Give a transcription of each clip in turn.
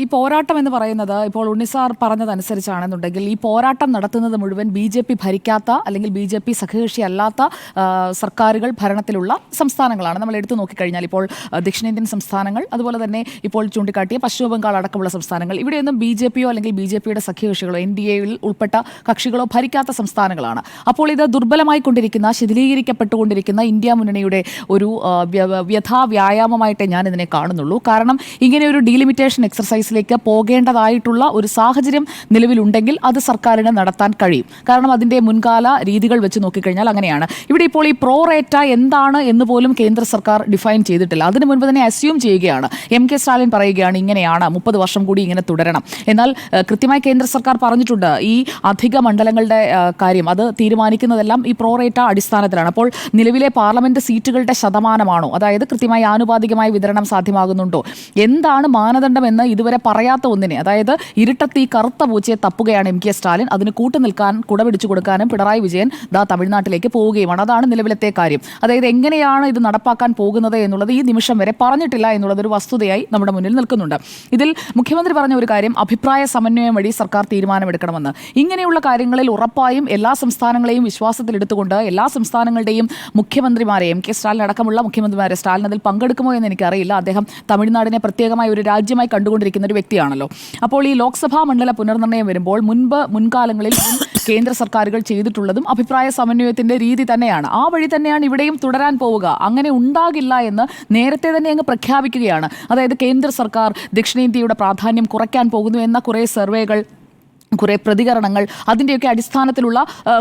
ഈ പോരാട്ടം എന്ന് പറയുന്നത് ഇപ്പോൾ ഉണ്ണിസാർ പറഞ്ഞതനുസരിച്ചാണെന്നുണ്ടെങ്കിൽ ഈ പോരാട്ടം നടത്തുന്നത് മുഴുവൻ ബി ജെ പി ഭരിക്കാത്ത അല്ലെങ്കിൽ ബി ജെ പി സഖ്യകക്ഷി അല്ലാത്ത സർക്കാരുകൾ ഭരണത്തിലുള്ള സംസ്ഥാനങ്ങളാണ്. നമ്മൾ എടുത്തു നോക്കിക്കഴിഞ്ഞാൽ ഇപ്പോൾ ദക്ഷിണേന്ത്യൻ സംസ്ഥാനങ്ങൾ അതുപോലെ തന്നെ ഇപ്പോൾ ചൂണ്ടിക്കാട്ടിയ പശ്ചിമ ബംഗാൾ അടക്കമുള്ള സംസ്ഥാനങ്ങൾ. ഇവിടെയൊന്നും ബി ജെ പിയോ അല്ലെങ്കിൽ ബി ജെ പിയുടെ സഖ്യകക്ഷികളോ എൻ ഡി എയിൽ ഉൾപ്പെട്ട കക്ഷികളോ ഭരിക്കാത്ത സംസ്ഥാനങ്ങളാണ്. അപ്പോൾ ഇത് ദുർബലമായി കൊണ്ടിരിക്കുന്ന ശിഥിലീകരിക്കപ്പെട്ടുകൊണ്ടിരിക്കുന്ന ഇന്ത്യ മുന്നണിയുടെ ഒരു വ്യഥാ വ്യായാമമായിട്ടേ ഞാൻ ഇതിനെ കാണുന്നുള്ളൂ. കാരണം ഇങ്ങനെ ഒരു ഡീലിമിറ്റേഷൻ എക്സർസൈസിലേക്ക് പോകേണ്ടതായിട്ടുള്ള ഒരു സാഹചര്യം നിലവിലുണ്ടെങ്കിൽ അത് സർക്കാരിന് നടത്താൻ കഴിയും. കാരണം അതിന്റെ മുൻകാല രീതികൾ വെച്ച് നോക്കിക്കഴിഞ്ഞാൽ അങ്ങനെയാണ്. ഇവിടെ ഇപ്പോൾ ഈ പ്രോ റേറ്റ എന്താണ് എന്ന് പോലും കേന്ദ്ര സർക്കാർ ഡിഫൈൻ ചെയ്തിട്ടില്ല. അതിനു മുൻപ് തന്നെ അസ്യൂം ചെയ്യുകയാണ്. എം കെ സ്റ്റാലിൻ പറയുകയാണ് ഇങ്ങനെയാണ് മുപ്പത് വർഷം കൂടി ഇങ്ങനെ തുടരണം. എന്നാൽ കൃത്യമായി കേന്ദ്ര സർക്കാർ പറഞ്ഞിട്ടുണ്ട് ഈ അധിക മണ്ഡലങ്ങളുടെ കാര്യം. അത് തീരുമാനിക്കുന്നതെല്ലാം ഈ പ്രോ റേറ്റ അടിസ്ഥാനത്തിലാണ്. അപ്പോൾ നിലവിലെ പാർലമെന്റ് സീറ്റുകളുടെ ശതമാനമാണോ? അതായത് കൃത്യമായി ആനുപാതികമായ വിതരണം സാധ്യമാകുന്നുണ്ടോ? എന്താണ് മാനദണ്ഡം എന്ന് ഇതുവരെ പറയാത്ത ഒന്നിനെ അതായത് ഇരുട്ടത്തി കറുത്ത പൂച്ചയെ തപ്പുകയാണ് എം കെ സ്റ്റാലിൻ. അതിന് കൂട്ടുനിൽക്കാൻ കുടപിടിച്ചു കൊടുക്കാനും പിണറായി വിജയൻ ദാ തമിഴ്നാട്ടിലേക്ക് പോവുകയുമാണ്. അതാണ് നിലവിലത്തെ കാര്യം. അതായത് എങ്ങനെയാണ് ഇത് നടപ്പാക്കാൻ പോകുന്നത് എന്നുള്ളത് ഈ നിമിഷം വരെ പറഞ്ഞിട്ടില്ല എന്നുള്ളത് ഒരു വസ്തുതയായി നമ്മുടെ മുന്നിൽ നിൽക്കുന്നുണ്ട്. ഇതിൽ മുഖ്യമന്ത്രി പറഞ്ഞ ഒരു കാര്യം അഭിപ്രായ സമന്വയം വഴി സർക്കാർ തീരുമാനമെടുക്കണമെന്ന്. ഇങ്ങനെയുള്ള കാര്യങ്ങളിൽ ഉറപ്പായും എല്ലാ സംസ്ഥാനങ്ങളെയും വിശ്വാസത്തിലെടുത്തുകൊണ്ട് എല്ലാ സംസ്ഥാനങ്ങളുടെയും മുഖ്യമന്ത്രിമാരെ എം കെ സ്റ്റാലിൻ അടക്കമുള്ള മുഖ്യമന്ത്രിമാരെ സ്റ്റാലിൻ അതിൽ പങ്കെടുക്കുമോ എന്ന് എനിക്കറിയില്ല. അദ്ദേഹം തമിഴ്നാടിനെ പ്രത്യേകമായി ഒരു രാജ്യമായി കണ്ടുകൊണ്ടിരിക്കുന്ന ഒരു വ്യക്തിയാണല്ലോ. അപ്പോൾ ഈ ലോക്സഭാ മണ്ഡല പുനർനിർണയം വരുമ്പോൾ മുൻപ് മുൻകാലങ്ങളിൽ കേന്ദ്ര സർക്കാരുകൾ ചെയ്തിട്ടുള്ളതും അഭിപ്രായ സമന്വയത്തിന്റെ രീതി തന്നെയാണ്. ആ വഴി തന്നെയാണ് ഇവിടെയും തുടരാൻ പോവുക. അങ്ങനെ ഉണ്ടാകില്ല എന്ന് നേരത്തെ തന്നെ അങ്ങ് പ്രഖ്യാപിക്കുകയാണ്. അതായത് കേന്ദ്ര സർക്കാർ ദക്ഷിണേന്ത്യയുടെ പ്രാധാന്യം കുറയ്ക്കാൻ പോകുന്നു എന്ന കുറേ സർവേകൾ കുറേ പ്രതികരണങ്ങൾ അതിന്റെയൊക്കെ അടിസ്ഥാനത്തിലുള്ള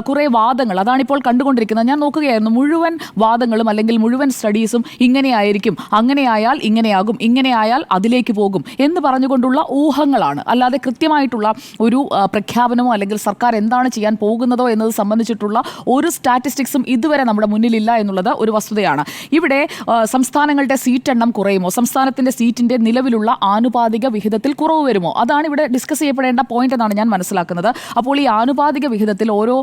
കുറേ വാദങ്ങൾ. അതാണിപ്പോൾ കണ്ടുകൊണ്ടിരിക്കുന്നത്. ഞാൻ നോക്കുകയായിരുന്നു മുഴുവൻ വാദങ്ങളും അല്ലെങ്കിൽ മുഴുവൻ സ്റ്റഡീസും ഇങ്ങനെയായിരിക്കും. അങ്ങനെയായാൽ ഇങ്ങനെയാകും ഇങ്ങനെയായാൽ അതിലേക്ക് പോകും എന്ന് പറഞ്ഞുകൊണ്ടുള്ള ഊഹങ്ങളാണ്. അല്ലാതെ കൃത്യമായിട്ടുള്ള ഒരു പ്രഖ്യാപനമോ അല്ലെങ്കിൽ സർക്കാർ എന്താണ് ചെയ്യാൻ പോകുന്നതോ എന്നത് സംബന്ധിച്ചിട്ടുള്ള ഒരു സ്റ്റാറ്റിസ്റ്റിക്സും ഇതുവരെ നമ്മുടെ മുന്നിലില്ല എന്നുള്ളത് ഒരു വസ്തുതയാണ്. ഇവിടെ സംസ്ഥാനങ്ങളുടെ സീറ്റ് എണ്ണം കുറയുമോ? സംസ്ഥാനത്തിന്റെ സീറ്റിന്റെ നിലവിലുള്ള ആനുപാതിക വിഹിതത്തിൽ കുറവ് വരുമോ? അതാണ് ഇവിടെ ഡിസ്കസ് ചെയ്യപ്പെടേണ്ട പോയിന്റ് എന്നാണ് ഞാൻ മനസ്സിലാക്കുന്നത്. അപ്പോൾ ഈ ആനുപാതിക വിഹിതത്തിൽ ഓരോ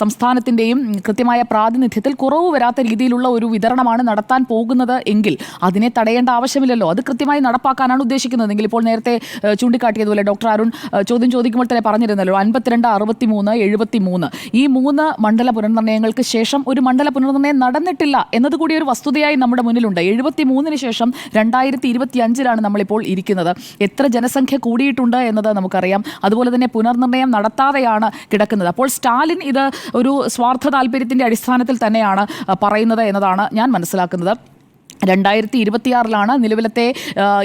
സംസ്ഥാനത്തിന്റെയും കൃത്യമായ പ്രാതിനിധ്യത്തിൽ കുറവ് വരാത്ത രീതിയിലുള്ള ഒരു വിതരണമാണ് നടത്താൻ പോകുന്നത് എങ്കിൽ അതിനെ തടയേണ്ട ആവശ്യമില്ലല്ലോ. അത് കൃത്യമായി നടപ്പാക്കാനാണ് ഉദ്ദേശിക്കുന്നതെങ്കിൽ ഇപ്പോൾ നേരത്തെ ചൂണ്ടിക്കാട്ടിയതുപോലെ ഡോക്ടർ അരുൺ ചോദ്യം ചോദിക്കുമ്പോൾ തന്നെ പറഞ്ഞിരുന്നല്ലോ അൻപത്തിരണ്ട് അറുപത്തി മൂന്ന് എഴുപത്തി മൂന്ന് ഈ മൂന്ന് മണ്ഡല പുനർനിർണയങ്ങൾക്ക് ശേഷം ഒരു മണ്ഡല പുനർനിർണയം നടന്നിട്ടില്ല എന്നതുകൂടി ഒരു വസ്തുതയായി നമ്മുടെ മുന്നിലുണ്ട്. എഴുപത്തി മൂന്നിന് ശേഷം രണ്ടായിരത്തി ഇരുപത്തി അഞ്ചിലാണ് നമ്മളിപ്പോൾ ഇരിക്കുന്നത്. എത്ര ജനസംഖ്യ കൂടിയിട്ടുണ്ട് എന്നത് നമുക്കറിയാം. അതുപോലെ തന്നെ പുനർനിർണയം നടത്താതെയാണ് കിടക്കുന്നത്. അപ്പോൾ സ്റ്റാലിൻ ഇത് ഒരു സ്വാർത്ഥ താല്പര്യത്തിന്റെ അടിസ്ഥാനത്തിൽ തന്നെയാണ് പറയുന്നത് എന്നതാണ് ഞാൻ മനസ്സിലാക്കുന്നത്. രണ്ടായിരത്തി ഇരുപത്തിയാറിലാണ് നിലവിലത്തെ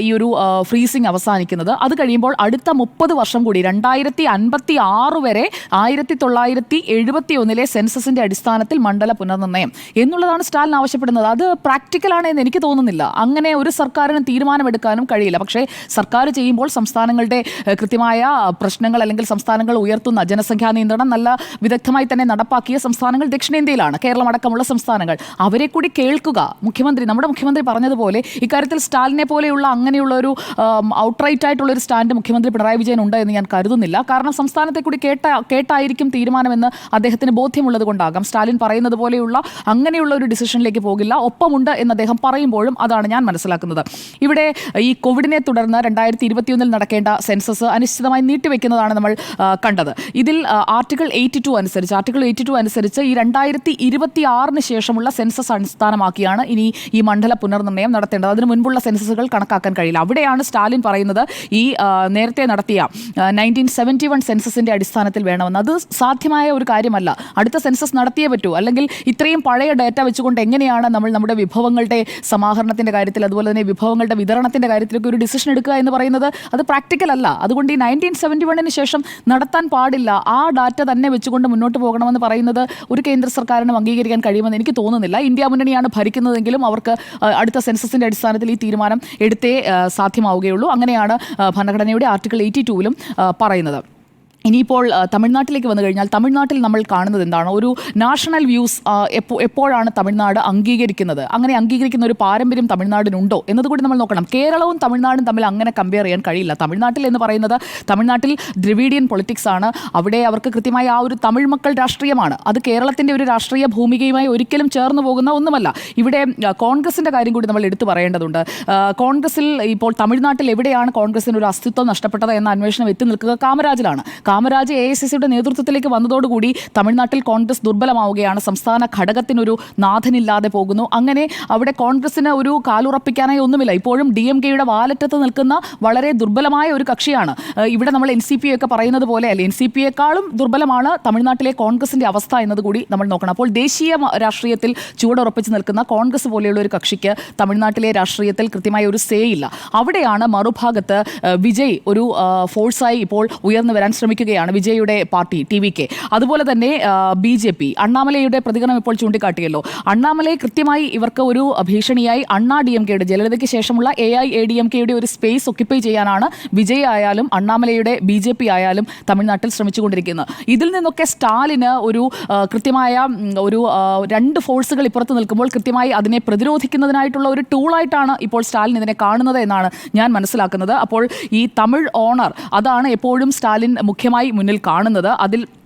ഈ ഒരു ഫ്രീസിംഗ് അവസാനിക്കുന്നത്. അത് കഴിയുമ്പോൾ അടുത്ത മുപ്പത് വർഷം കൂടി രണ്ടായിരത്തി അൻപത്തി ആറ് വരെ ആയിരത്തി തൊള്ളായിരത്തി എഴുപത്തി ഒന്നിലെ സെൻസസിന്റെ അടിസ്ഥാനത്തിൽ മണ്ഡല പുനർനിർണയം എന്നുള്ളതാണ് സ്റ്റാലിൻ ആവശ്യപ്പെടുന്നത്. അത് പ്രാക്ടിക്കലാണ് എന്ന് എനിക്ക് തോന്നുന്നില്ല. അങ്ങനെ ഒരു സർക്കാരിന് തീരുമാനമെടുക്കാനും കഴിയില്ല. പക്ഷേ സർക്കാർ ചെയ്യുമ്പോൾ സംസ്ഥാനങ്ങളുടെ കൃത്യമായ പ്രശ്നങ്ങൾ അല്ലെങ്കിൽ സംസ്ഥാനങ്ങൾ ഉയർത്തുന്ന ജനസംഖ്യാ നിയന്ത്രണം നല്ല വിദഗ്ധമായി തന്നെ നടപ്പാക്കിയ സംസ്ഥാനങ്ങൾ ദക്ഷിണേന്ത്യയിലാണ്. കേരളമടക്കമുള്ള സംസ്ഥാനങ്ങൾ. അവരെ കൂടി കേൾക്കുക. മുഖ്യമന്ത്രി നമ്മുടെ മുഖ്യമന്ത്രി പറഞ്ഞതുപോലെ ഇക്കാര്യത്തിൽ സ്റ്റാലിനെ പോലെയുള്ള അങ്ങനെയുള്ള ഒരു ഔട്ട്റൈറ്റ് ആയിട്ടുള്ള ഒരു സ്റ്റാൻഡ് മുഖ്യമന്ത്രി പിണറായി വിജയൻ ഉണ്ട് എന്ന് ഞാൻ കരുതുന്നില്ല. കാരണം സംസ്ഥാനത്തെ കൂടി കേട്ട കേട്ടായിരിക്കും തീരുമാനമെന്ന് അദ്ദേഹത്തിന് ബോധ്യമുള്ളത് കൊണ്ടാകാം. സ്റ്റാലിൻ പറയുന്നത് പോലെയുള്ള അങ്ങനെയുള്ള ഒരു ഡിസിഷനിലേക്ക് പോകില്ല. ഒപ്പമുണ്ട് എന്ന് അദ്ദേഹം പറയുമ്പോഴും അതാണ് ഞാൻ മനസ്സിലാക്കുന്നത്. ഇവിടെ ഈ കോവിഡിനെ തുടർന്ന് രണ്ടായിരത്തി ഇരുപത്തിയൊന്നിൽ നടക്കേണ്ട സെൻസസ് അനിശ്ചിതമായി നീട്ടിവെക്കുന്നതാണ് നമ്മൾ കണ്ടത്. ഇതിൽ ആർട്ടിക്കിൾ എയ്റ്റി ടു അനുസരിച്ച് ആർട്ടിക്കിൾ എയ്റ്റി ടു അനുസരിച്ച് ഈ രണ്ടായിരത്തി ഇരുപത്തി ആറിന് ശേഷമുള്ള സെൻസസ് അടിസ്ഥാനമാക്കിയാണ് ഇനി ഈ മണ്ഡല പുനർനിർണയം നടത്തേണ്ടത്. അതിന് മുൻപുള്ള സെൻസസുകൾ കണക്കാക്കാൻ കഴിയില്ല. അവിടെയാണ് സ്റ്റാലിൻ പറയുന്നത് ഈ നേരത്തെ നടത്തിയ നയന്റീൻ സെവന്റി വൺ സെൻസസിന്റെ അടിസ്ഥാനത്തിൽ വേണമെന്ന്. അത് സാധ്യമായ ഒരു കാര്യമല്ല. അടുത്ത സെൻസസ് നടത്തിയേ പറ്റൂ. അല്ലെങ്കിൽ ഇത്രയും പഴയ ഡാറ്റ വെച്ചുകൊണ്ട് എങ്ങനെയാണ് നമ്മൾ നമ്മുടെ വിഭവങ്ങളുടെ സമാഹരണത്തിന്റെ കാര്യത്തിൽ അതുപോലെ തന്നെ വിഭവങ്ങളുടെ വിതരണത്തിന്റെ കാര്യത്തിലൊക്കെ ഒരു ഡിസിഷൻ എടുക്കുക എന്ന് പറയുന്നത് അത് പ്രാക്ടിക്കൽ അല്ല. അതുകൊണ്ട് ഈ നയന്റീൻ സെവന്റി വണ്ണിന് ശേഷം നടത്താൻ പാടില്ല. ആ ഡാറ്റ തന്നെ വെച്ചുകൊണ്ട് മുന്നോട്ട് പോകണമെന്ന് പറയുന്നത് ഒരു കേന്ദ്ര സർക്കാരിനും അംഗീകരിക്കാൻ കഴിയുമെന്ന് എനിക്ക് തോന്നുന്നില്ല. ഇന്ത്യ മുന്നണിയാണ് ഭരിക്കുന്നതെങ്കിലും അവർക്ക് അടുത്ത സെൻസസിന്റെ അടിസ്ഥാനത്തിൽ ഈ തീരുമാനം എടുത്തേ സാധ്യമാവുകയുള്ളൂ. അങ്ങനെയാണ് ഭരണഘടനയുടെ ആർട്ടിക്കിൾ എയ്റ്റി ടൂവിലും പറയുന്നത്. ഇനിയിപ്പോൾ തമിഴ്നാട്ടിലേക്ക് വന്നു കഴിഞ്ഞാൽ തമിഴ്നാട്ടിൽ നമ്മൾ കാണുന്നത് എന്താണ്? ഒരു നാഷണൽ വ്യൂസ് എപ്പോഴാണ് തമിഴ്നാട് അംഗീകരിക്കുന്നത്? അങ്ങനെ അംഗീകരിക്കുന്ന ഒരു പാരമ്പര്യം തമിഴ്നാടിനുണ്ടോ? എന്നതുകൂടി നമ്മൾ നോക്കണം. കേരളവും തമിഴ്നാടും തമ്മിൽ അങ്ങനെ കമ്പയർ ചെയ്യാൻ കഴിയില്ല. തമിഴ്നാട്ടിൽ എന്ന് പറയുന്നത് തമിഴ്നാട്ടിൽ ദ്രവീഡിയൻ പൊളിറ്റിക്സ് ആണ്. അവിടെ അവർക്ക് കൃത്യമായി ആ ഒരു തമിഴ് മക്കൾ രാഷ്ട്രീയമാണ്. അത് കേരളത്തിന്റെ ഒരു രാഷ്ട്രീയ ഭൂമികയുമായി ഒരിക്കലും ചേർന്ന് പോകുന്ന ഒന്നുമല്ല. ഇവിടെ കോൺഗ്രസിന്റെ കാര്യം കൂടി നമ്മൾ എടുത്തു പറയേണ്ടതുണ്ട്. കോൺഗ്രസിൽ ഇപ്പോൾ തമിഴ്നാട്ടിൽ എവിടെയാണ് കോൺഗ്രസിന് ഒരു അസ്തിത്വം നഷ്ടപ്പെട്ടത് എന്ന അന്വേഷണം എത്തി നിൽക്കുക കാമരാജിലാണ്. കാമരാജ് എ ഐ സി സിയുടെ നേതൃത്വത്തിലേക്ക് വന്നതോടുകൂടി തമിഴ്നാട്ടിൽ കോൺഗ്രസ് ദുർബലമാവുകയാണ്. സംസ്ഥാന ഘടകത്തിനൊരു നാഥനില്ലാതെ പോകുന്നു. അങ്ങനെ അവിടെ കോൺഗ്രസിന് ഒരു കാലുറപ്പിക്കാനായി ഒന്നുമില്ല. ഇപ്പോഴും ഡി എം കെയുടെ വാലറ്റത്ത് നിൽക്കുന്ന വളരെ ദുർബലമായ ഒരു കക്ഷിയാണ്. ഇവിടെ നമ്മൾ എൻ സി പി ഒക്കെ പറയുന്നത് പോലെ അല്ലെ? എൻ സി പി യെക്കാളും ദുർബലമാണ് തമിഴ്നാട്ടിലെ കോൺഗ്രസിന്റെ അവസ്ഥ എന്നത് കൂടി നമ്മൾ നോക്കണം. അപ്പോൾ ദേശീയ രാഷ്ട്രീയത്തിൽ ചൂടുറപ്പിച്ച് നിൽക്കുന്ന കോൺഗ്രസ് പോലെയുള്ള ഒരു കക്ഷിക്ക് തമിഴ്നാട്ടിലെ രാഷ്ട്രീയത്തിൽ കൃത്യമായ ഒരു സേ ഇല്ല. അവിടെയാണ് മറുഭാഗത്ത് വിജയ് ഒരു ഫോഴ്സായി ഇപ്പോൾ ഉയർന്നു വരാൻ ശ്രമിക്കുകയാണ് വിജയുടെ പാർട്ടി ടി വി കെ. അതുപോലെ തന്നെ ബി ജെ പി. അണ്ണാമലയുടെ പ്രതികരണം ഇപ്പോൾ ചൂണ്ടിക്കാട്ടിയല്ലോ. അണ്ണാമലയെ കൃത്യമായി ഇവർക്ക് ഒരു ഭീഷണിയായി അണ്ണാ ഡി എം കെയുടെ ജലലതയ്ക്ക് ശേഷമുള്ള A I A D M കെയുടെ ഒരു സ്പേസ് ഒക്യുപ്പൈ ചെയ്യാനാണ് വിജയ് ആയാലും അണ്ണാമലയുടെ ബി ജെ പി ആയാലും തമിഴ്നാട്ടിൽ ശ്രമിച്ചുകൊണ്ടിരിക്കുന്നത്. ഇതിൽ നിന്നൊക്കെ സ്റ്റാലിന് ഒരു കൃത്യമായ ഒരു രണ്ട് ഫോഴ്സുകൾ ഇപ്പുറത്ത് നിൽക്കുമ്പോൾ കൃത്യമായി അതിനെ പ്രതിരോധിക്കുന്നതിനായിട്ടുള്ള ഒരു ടൂളായിട്ടാണ് ഇപ്പോൾ സ്റ്റാലിൻ ഇതിനെ കാണുന്നത് എന്നാണ് ഞാൻ മനസ്സിലാക്കുന്നത്. അപ്പോൾ ഈ തമിഴ് ഓണർ അതാണ് എപ്പോഴും സ്റ്റാലിൻ മുഖ്യമായി മുന്നിൽ കാണുന്നത് അതിൽ അത്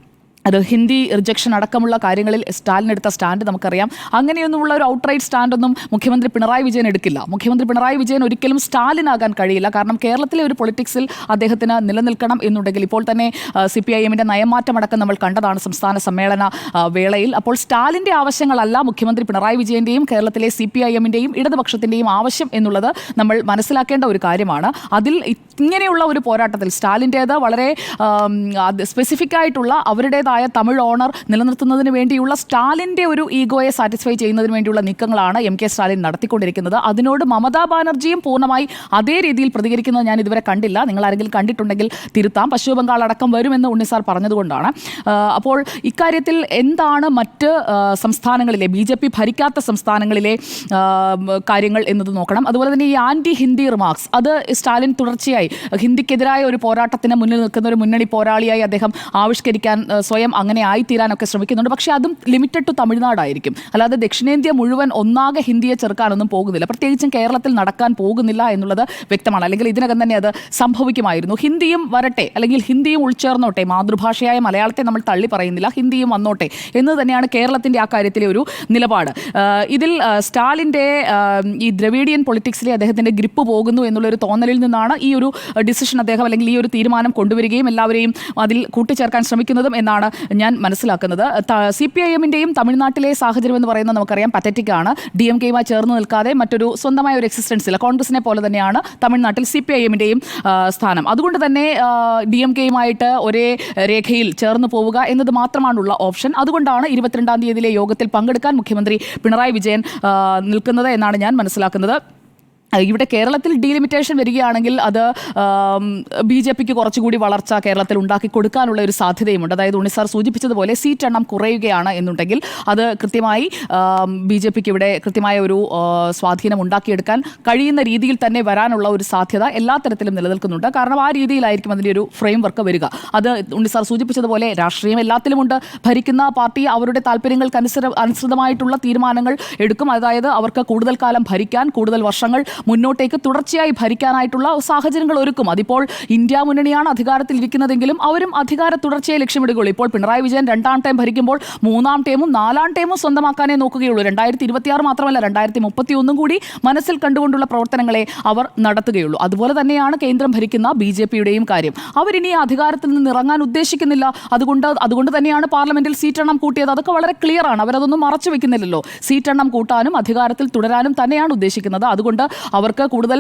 ഹിന്ദി റിജക്ഷൻ അടക്കമുള്ള കാര്യങ്ങളിൽ സ്റ്റാലിൻ എടുത്ത സ്റ്റാൻഡ് നമുക്കറിയാം. അങ്ങനെയൊന്നുമുള്ള ഒരു ഔട്ട്റൈറ്റ് സ്റ്റാൻഡൊന്നും മുഖ്യമന്ത്രി പിണറായി വിജയൻ എടുക്കില്ല. മുഖ്യമന്ത്രി പിണറായി വിജയൻ ഒരിക്കലും സ്റ്റാലിനാകാൻ കഴിയില്ല. കാരണം കേരളത്തിലെ ഒരു പൊളിറ്റിക്സിൽ അദ്ദേഹത്തിന് നിലനിൽക്കണം എന്നുണ്ടെങ്കിൽ ഇപ്പോൾ തന്നെ സി പി ഐ എമ്മിന്റെ നയമാറ്റമടക്കം നമ്മൾ കണ്ടതാണ് സംസ്ഥാന സമ്മേളന വേളയിൽ. അപ്പോൾ സ്റ്റാലിന്റെ ആവശ്യങ്ങളല്ല മുഖ്യമന്ത്രി പിണറായി വിജയന്റെയും കേരളത്തിലെ സി പി ഐ എമ്മിന്റെയും ഇടതുപക്ഷത്തിന്റെയും ആവശ്യം എന്നുള്ളത് നമ്മൾ മനസ്സിലാക്കേണ്ട ഒരു കാര്യമാണ്. അതിൽ ഇങ്ങനെയുള്ള ഒരു പോരാട്ടത്തിൽ സ്റ്റാലിന്റേത് വളരെ സ്പെസിഫിക് ആയിട്ടുള്ള അവരുടേതായ തമിഴ് ഓണർ നിലനിർത്തുന്നതിന് വേണ്ടിയുള്ള സ്റ്റാലിന്റെ ഒരു ഈഗോയെ സാറ്റിസ്ഫൈ ചെയ്യുന്നതിന് വേണ്ടിയുള്ള നീക്കങ്ങളാണ് എം കെ സ്റ്റാലിൻ നടത്തിക്കൊണ്ടിരിക്കുന്നത്. അതിനോട് മമതാ ബാനർജിയും പൂർണമായി അതേ രീതിയിൽ പ്രതികരിക്കുന്നത് ഞാൻ ഇതുവരെ കണ്ടില്ല. നിങ്ങൾ ആരെങ്കിലും കണ്ടിട്ടുണ്ടെങ്കിൽ തിരുത്താം. പശ്ചിമ ബംഗാൾ അടക്കം വരുമെന്ന് ഉണ്ണിസാർ പറഞ്ഞതുകൊണ്ടാണ്. അപ്പോൾ ഇക്കാര്യത്തിൽ എന്താണ് മറ്റ് സംസ്ഥാനങ്ങളിലെ ബി ജെ പി ഭരിക്കാത്ത സംസ്ഥാനങ്ങളിലെ കാര്യങ്ങൾ എന്നത് നോക്കണം. അതുപോലെ തന്നെ ഈ ആന്റി ഹിന്ദി റിമാർക്സ് അത് സ്റ്റാലിൻ തുടർച്ചയായി ഹിന്ദിക്കെതിരായ ഒരു പോരാട്ടത്തിന് മുന്നിൽ നിൽക്കുന്ന ഒരു മുന്നണി പോരാളിയായി അദ്ദേഹം ആവിഷ്കരിക്കാൻ ആ, സ്വയം അങ്ങനെ ആയിത്തീരാനൊക്കെ ശ്രമിക്കുന്നുണ്ട്. പക്ഷേ അതും ലിമിറ്റഡ് ടു തമിഴ്നാടായിരിക്കും. അല്ലാതെ ദക്ഷിണേന്ത്യ മുഴുവൻ ഒന്നാകെ ഹിന്ദിയെ ചെറുക്കാനൊന്നും പോകുന്നില്ല. പ്രത്യേകിച്ചും കേരളത്തിൽ നടക്കാൻ പോകുന്നില്ല എന്നുള്ളത് വ്യക്തമാണ്. അല്ലെങ്കിൽ ഇതിനകം തന്നെ അത് സംഭവിക്കുമായിരുന്നു. ഹിന്ദിയും വരട്ടെ അല്ലെങ്കിൽ ഹിന്ദിയും ഉൾച്ചേർന്നോട്ടെ മാതൃഭാഷയായ മലയാളത്തെ നമ്മൾ തള്ളി പറയുന്നില്ല. ഹിന്ദിയും വന്നോട്ടെ എന്ന് തന്നെയാണ് കേരളത്തിന്റെ ആ കാര്യത്തിലെ ഒരു നിലപാട്. ഇതിൽ സ്റ്റാലിന്റെ ഈ ദ്രവീഡിയൻ പൊളിറ്റിക്സിലെ അദ്ദേഹത്തിന്റെ ഗ്രിപ്പ് പോകുന്നു എന്നുള്ളൊരു തോന്നലിൽ നിന്നാണ് ഈ ഒരു ഡിസിഷൻ അദ്ദേഹം അല്ലെങ്കിൽ ഈ ഒരു തീരുമാനം കൊണ്ടുവരികയും എല്ലാവരെയും അതിൽ കൂട്ടിച്ചേർക്കാൻ ശ്രമിക്കുന്നതും എന്നാണ് ഞാൻ മനസ്സിലാക്കുന്നത്. സി പി ഐ എമ്മിന്റെയും തമിഴ്നാട്ടിലെ സാഹചര്യം എന്ന് പറയുന്നത് നമുക്കറിയാം പത്തറ്റിക് ആണ്. ഡി എം കെയുമായി ചേർന്ന് നിൽക്കാതെ മറ്റൊരു സ്വന്തമായ ഒരു എക്സിസ്റ്റൻസ് ഇല്ല. കോൺഗ്രസിനെ പോലെ തന്നെയാണ് തമിഴ്നാട്ടിൽ സി പി ഐ എമ്മിന്റെയും സ്ഥാനം. അതുകൊണ്ട് തന്നെ ഡി എം കെയുമായിട്ട് ഒരേ രേഖയിൽ ചേർന്ന് പോവുക എന്നത് മാത്രമാണുള്ള ഓപ്ഷൻ. അതുകൊണ്ടാണ് ഇരുപത്തിരണ്ടാം തീയതിയിലെ യോഗത്തിൽ പങ്കെടുക്കാൻ മുഖ്യമന്ത്രി പിണറായി വിജയൻ നിൽക്കുന്നത് എന്നാണ് ഞാൻ മനസ്സിലാക്കുന്നത്. ഇവിടെ കേരളത്തിൽ ഡീലിമിറ്റേഷൻ വരികയാണെങ്കിൽ അത് ബി ജെ പിക്ക് കുറച്ചുകൂടി വളർച്ച കേരളത്തിൽ ഉണ്ടാക്കി കൊടുക്കാനുള്ള ഒരു സാധ്യതയുമുണ്ട്. അതായത് ഉണ്ണി ഉണ്ണിസാർ സൂചിപ്പിച്ചതുപോലെ സീറ്റ് എണ്ണം കുറയുകയാണ് എന്നുണ്ടെങ്കിൽ അത് കൃത്യമായി ബി ജെ പിക്ക് ഇവിടെ കൃത്യമായ ഒരു സ്വാധീനം ഉണ്ടാക്കിയെടുക്കാൻ കഴിയുന്ന രീതിയിൽ തന്നെ വരാനുള്ള ഒരു സാധ്യത എല്ലാ തരത്തിലും നിലനിൽക്കുന്നുണ്ട്. കാരണം ആ രീതിയിലായിരിക്കും അതിന്റെ ഒരു ഫ്രെയിം വർക്ക് വരിക. അത് ഉണ്ണിസാർ സൂചിപ്പിച്ചതുപോലെ രാഷ്ട്രീയം എല്ലാത്തിലുമുണ്ട് ഭരിക്കുന്ന പാർട്ടി അവരുടെ താല്പര്യങ്ങൾക്ക് അനുസൃതമായിട്ടുള്ള തീരുമാനങ്ങൾ എടുക്കും. അതായത് അവർക്ക് കൂടുതൽ കാലം ഭരിക്കാൻ കൂടുതൽ വർഷങ്ങൾ മുന്നോട്ടേക്ക് തുടർച്ചയായി ഭരിക്കാനായിട്ടുള്ള സാഹചര്യങ്ങൾ ഒരുക്കും. അതിപ്പോൾ ഇന്ത്യ മുന്നണിയാണ് അധികാരത്തിൽ ഇരിക്കുന്നതെങ്കിലും അവരും അധികാര തുടർച്ചയെ ലക്ഷ്യമിടുകയുള്ളൂ. ഇപ്പോൾ പിണറായി വിജയൻ രണ്ടാം ടൈം ഭരിക്കുമ്പോൾ മൂന്നാം ടൈമും നാലാം ടൈമും സ്വന്തമാക്കാനേ നോക്കുകയുള്ളൂ. രണ്ടായിരത്തി ഇരുപത്തിയാറ് മാത്രമല്ല രണ്ടായിരത്തി മുപ്പത്തി ഒന്നും കൂടി മനസ്സിൽ കണ്ടുകൊണ്ടുള്ള പ്രവർത്തനങ്ങളെ അവർ നടത്തുകയുള്ളൂ. അതുപോലെ തന്നെയാണ് കേന്ദ്രം ഭരിക്കുന്ന ബി ജെ പിയുടെയും കാര്യം. അവരിനി അധികാരത്തിൽ നിന്ന് ഇറങ്ങാൻ ഉദ്ദേശിക്കുന്നില്ല. അതുകൊണ്ട് അതുകൊണ്ട് തന്നെയാണ് പാർലമെന്റിൽ സീറ്റ് എണ്ണം കൂട്ടിയത്. അതൊക്കെ വളരെ ക്ലിയർ ആണ് അവരതൊന്നും മറച്ചു വെക്കുന്നില്ലല്ലോ. സീറ്റ് എണ്ണം കൂട്ടാനും അധികാരത്തിൽ തുടരാനും തന്നെയാണ് ഉദ്ദേശിക്കുന്നത്. അതുകൊണ്ട് അവർക്ക് കൂടുതൽ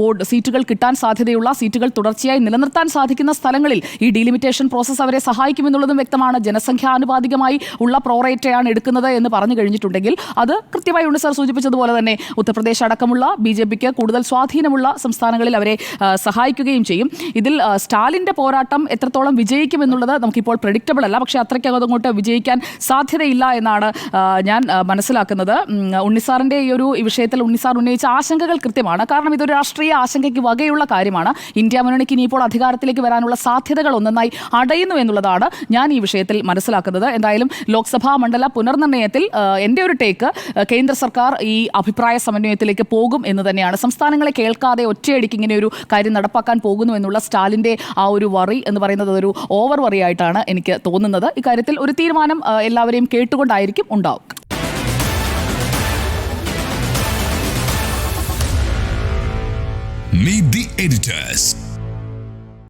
വോട്ട് സീറ്റുകൾ കിട്ടാൻ സാധ്യതയുള്ള സീറ്റുകൾ തുടർച്ചയായി നിലനിർത്താൻ സാധിക്കുന്ന സ്ഥലങ്ങളിൽ ഈ ഡിലിമിറ്റേഷൻ പ്രോസസ്സ് അവരെ സഹായിക്കുമെന്നുള്ളതും വ്യക്തമാണ്. ജനസംഖ്യാനുപാതികമായി ഉള്ള പ്രോറേറ്റയാണ് എടുക്കുന്നത് എന്ന് പറഞ്ഞു കഴിഞ്ഞിട്ടുണ്ടെങ്കിൽ അത് കൃത്യമായി ഉണ്ട് സാർ. സൂചിപ്പിച്ചതുപോലെ തന്നെ ഉത്തർപ്രദേശ് അടക്കമുള്ള ബി ജെ പിക്ക് കൂടുതൽ സ്വാധീനമുള്ള സംസ്ഥാനങ്ങളിൽ അവരെ സഹായിക്കുകയും ചെയ്യും. ഇതിൽ സ്റ്റാലിന്റെ പോരാട്ടം എത്രത്തോളം വിജയിക്കും വിജയിക്കുമെന്നുള്ളത് നമുക്കിപ്പോൾ പ്രഡിക്റ്റബിൾ അല്ല. പക്ഷേ അത്രയ്ക്കകം അങ്ങോട്ട് വിജയിക്കാൻ സാധ്യതയില്ല എന്നാണ് ഞാൻ മനസ്സിലാക്കുന്നത്. ഉണ്ണിസാറിന്റെ ഈ ഒരു വിഷയത്തിൽ ഉണ്ണിസാർ ഉന്നയിച്ച ആശങ്കകൾ കൃത്യമാണ്. കാരണം ഇതൊരു രാഷ്ട്രീയ ആശങ്കയ്ക്ക് വകയുള്ള കാര്യമാണ്. ഇന്ത്യ മുന്നണിക്ക് ഇനിയിപ്പോൾ അധികാരത്തിലേക്ക് വരാനുള്ള സാധ്യതകൾ ഒന്നൊന്നായി അടയുന്നു എന്നുള്ളതാണ് ഞാൻ ഈ വിഷയത്തിൽ മനസ്സിലാക്കുന്നത്. എന്തായാലും ലോക്സഭാ മണ്ഡല പുനർനിർണയത്തിൽ എന്റെ ഒരു ടേക്ക് കേന്ദ്ര സർക്കാർ ഈ അഭിപ്രായ സമന്വയത്തിലേക്ക് പോകും എന്ന് തന്നെയാണ്. സംസ്ഥാനങ്ങളെ കേൾക്കാതെ ഒറ്റയടിക്ക് ഇങ്ങനെ ഒരു കാര്യം നടപ്പാക്കാൻ പോകുന്നു എന്നുള്ള സ്റ്റാലിന്റെ ആ ഒരു വറി എന്ന് പറയുന്നത് ഒരു ഓവർ വറി ആയിട്ടാണ് എനിക്ക് തോന്നുന്നത്. ഇക്കാര്യത്തിൽ ഒരു തീരുമാനം എല്ലാവരെയും കേട്ടുകൊണ്ടായിരിക്കും ഉണ്ടാവും Meet the editors.